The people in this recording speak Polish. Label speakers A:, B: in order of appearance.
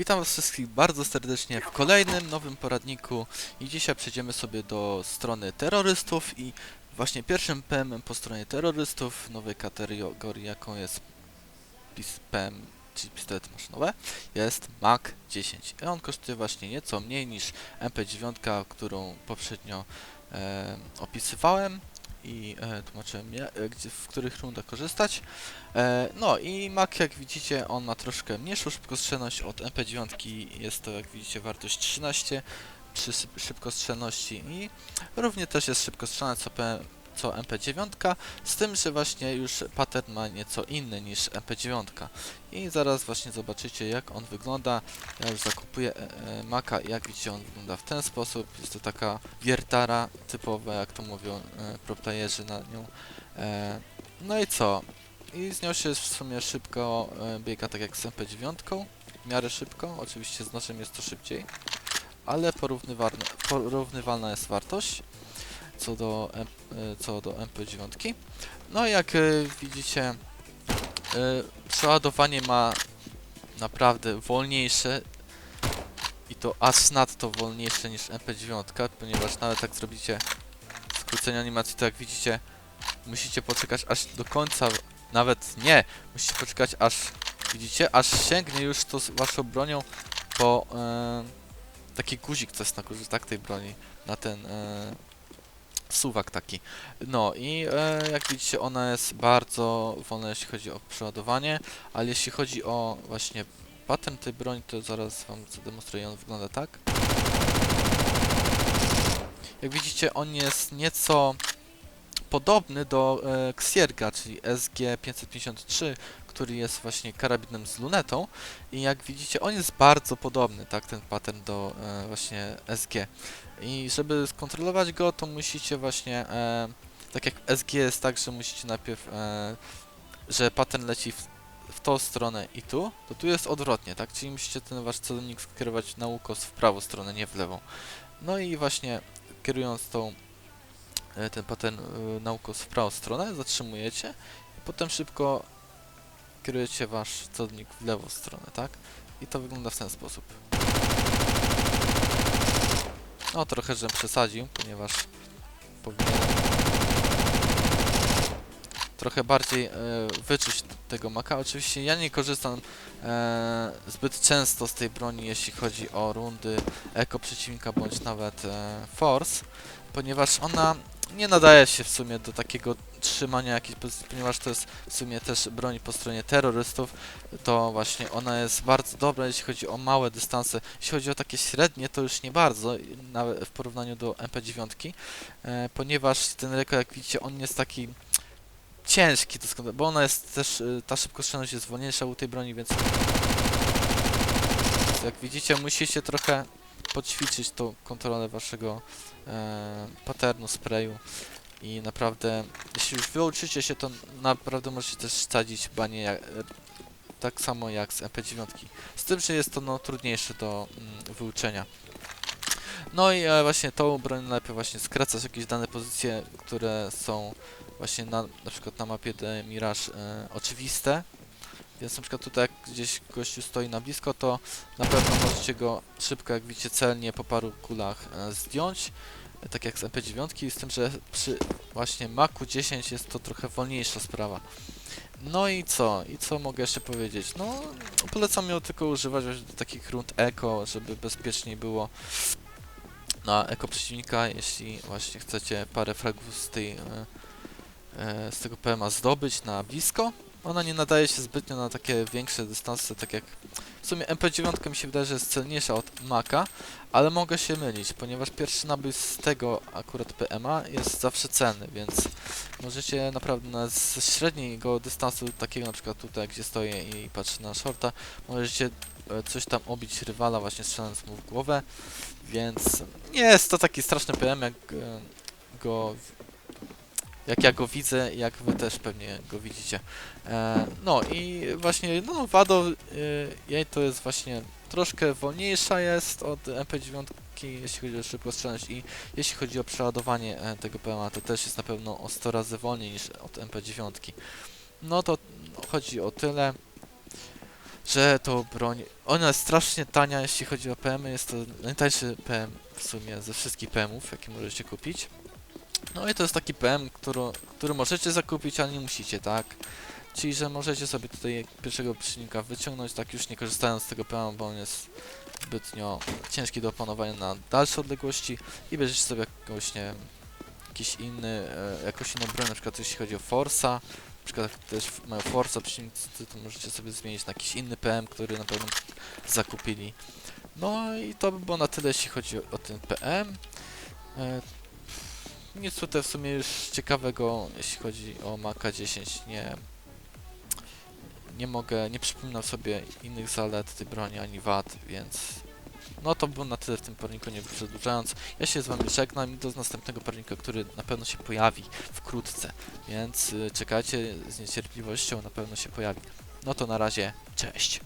A: Witam was wszystkich bardzo serdecznie w kolejnym nowym poradniku. I dzisiaj przejdziemy sobie do strony terrorystów i właśnie pierwszym PM po stronie terrorystów nowej kategorii jaką jest PM, czyli pistolety maszynowe jest Mac 10 i on kosztuje właśnie nieco mniej niż MP9, którą poprzednio e, opisywałem i e, tłumaczyłem ja, e, gdzie, w których rundach korzystać. E, no i Mac jak widzicie on ma troszkę mniejszą szybkostrzelność od MP9 jest to jak widzicie wartość 13 przy szyb- szybkostrzelności i równie też jest szybkostrzelna co, co MP9 z tym, że właśnie już pattern ma nieco inny niż MP9 i zaraz właśnie zobaczycie jak on wygląda. Ja już zakupuję e, e, Maca. I jak widzicie on wygląda w ten sposób. Jest to taka wiertara typowa jak to mówią e, proptajerzy na nią. E, no i co? I z nią się w sumie szybko e, biega tak jak z MP9, w miarę szybko, oczywiście z nożem jest to szybciej, ale porównywalna, porównywalna jest wartość co do, e, co do MP9. No jak e, widzicie, e, przeładowanie ma naprawdę wolniejsze i to aż nadto wolniejsze niż MP9, ponieważ nawet jak zrobicie skrócenie animacji, to jak widzicie, musicie poczekać aż do końca nawet nie. Musicie poczekać aż, widzicie, aż sięgnie już to z waszą bronią po e, taki guzik, co jest na górze, tak, tej broni, na ten e, suwak taki. No i e, jak widzicie, ona jest bardzo wolna, jeśli chodzi o przeładowanie, ale jeśli chodzi o właśnie pattern tej broni, to zaraz wam zademonstruję, on wygląda tak. Jak widzicie, on jest nieco podobny do e, Xierga, czyli SG-553, który jest właśnie karabinem z lunetą i jak widzicie on jest bardzo podobny, tak, ten pattern do e, właśnie SG i żeby skontrolować go to musicie właśnie, e, tak jak SG jest tak, że musicie najpierw, e, że pattern leci w, w tą stronę i tu, to tu jest odwrotnie, tak, czyli musicie ten wasz celownik skierować na ukos w prawą stronę, nie w lewą. No i właśnie kierując tą e, ten pattern e, na ukos w prawą stronę, zatrzymujecie i potem szybko kierujecie wasz celownik w lewą stronę, tak? I to wygląda w ten sposób. No trochę, żem przesadził, ponieważ powinienem trochę bardziej e, wyczuć tego maka. Oczywiście ja nie korzystam e, zbyt często z tej broni, jeśli chodzi o rundy eko przeciwnika bądź nawet e, force, ponieważ ona nie nadaje się w sumie do takiego trzymania jakiejś pozycji, ponieważ to jest w sumie też broń po stronie terrorystów, to właśnie ona jest bardzo dobra, jeśli chodzi o małe dystanse. Jeśli chodzi o takie średnie, to już nie bardzo, nawet w porównaniu do MP9, e, ponieważ ten reko, jak widzicie, on jest taki ciężki, to skąd, bo ona jest też, e, ta szybkostrzelność jest wolniejsza u tej broni, więc jak widzicie, musicie trochę podćwiczyć tą kontrolę waszego e, patternu, sprayu i naprawdę, jeśli już wyuczycie się, to naprawdę możecie też sadzić banie jak, tak samo jak z MP9. Z tym, że jest to no, trudniejsze do mm, wyuczenia. No i e, właśnie tą broń najpierw właśnie skracać jakieś dane pozycje, które są właśnie na, na przykład na mapie Mirage e, oczywiste. Więc na przykład tutaj jak gdzieś gościu stoi na blisko, to na pewno możecie go szybko, jak widzicie, celnie po paru kulach e, zdjąć. E, tak jak z MP9, z tym, że przy właśnie Macu 10 jest to trochę wolniejsza sprawa. No i co? I co mogę jeszcze powiedzieć? No, polecam ją tylko używać do takich rund eko, żeby bezpieczniej było na eko przeciwnika, jeśli właśnie chcecie parę fragów z tej e, e, z tego PMA zdobyć na blisko. Ona nie nadaje się zbytnio na takie większe dystanse, tak jak w sumie MP9 mi się wydaje, że jest celniejsza od Maka, ale mogę się mylić, ponieważ pierwszy nabój z tego akurat PMA jest zawsze cenny, więc możecie naprawdę na z średniego dystansu, takiego na przykład tutaj, gdzie stoję i patrzę na shorta, możecie e, coś tam obić rywala właśnie strzelając mu w głowę, więc nie jest to taki straszny PM, jak e, go jak ja go widzę, jak wy też pewnie go widzicie. E, no i właśnie, no Wado e, jej to jest właśnie troszkę wolniejsza jest od MP9, jeśli chodzi o szybkostrzelność i jeśli chodzi o przeładowanie e, tego PMA, to też jest na pewno o 100 razy wolniej niż od MP9. No to no, chodzi o tyle. że to broń, ona jest strasznie tania jeśli chodzi o PM, jest to najtańszy PM w sumie ze wszystkich PMów, jakie możecie kupić. No i to jest taki PM, który, który możecie zakupić, ale nie musicie, tak? Czyli, że możecie sobie tutaj pierwszego przeciwnika wyciągnąć, tak już nie korzystając z tego PM, bo on jest zbytnio ciężki do opanowania na dalsze odległości i bierzecie sobie jakąś, nie wiem, jakiś inny, e, jakąś inną broń, na przykład jeśli chodzi o Forsa, na przykład też f- mają Forsa przeciwnicy, to możecie sobie zmienić na jakiś inny PM, który na pewno zakupili. No i to by było na tyle, jeśli chodzi o, o ten PM. E, nic tutaj w sumie już ciekawego, jeśli chodzi o Maka 10, nie, nie mogę, nie przypominam sobie innych zalet tej broni ani wad, więc no to było na tyle w tym porniku, nie przedłużając. Ja się z wami żegnam i do następnego pornika, który na pewno się pojawi wkrótce, więc y, czekajcie z niecierpliwością, na pewno się pojawi. No to na razie, cześć!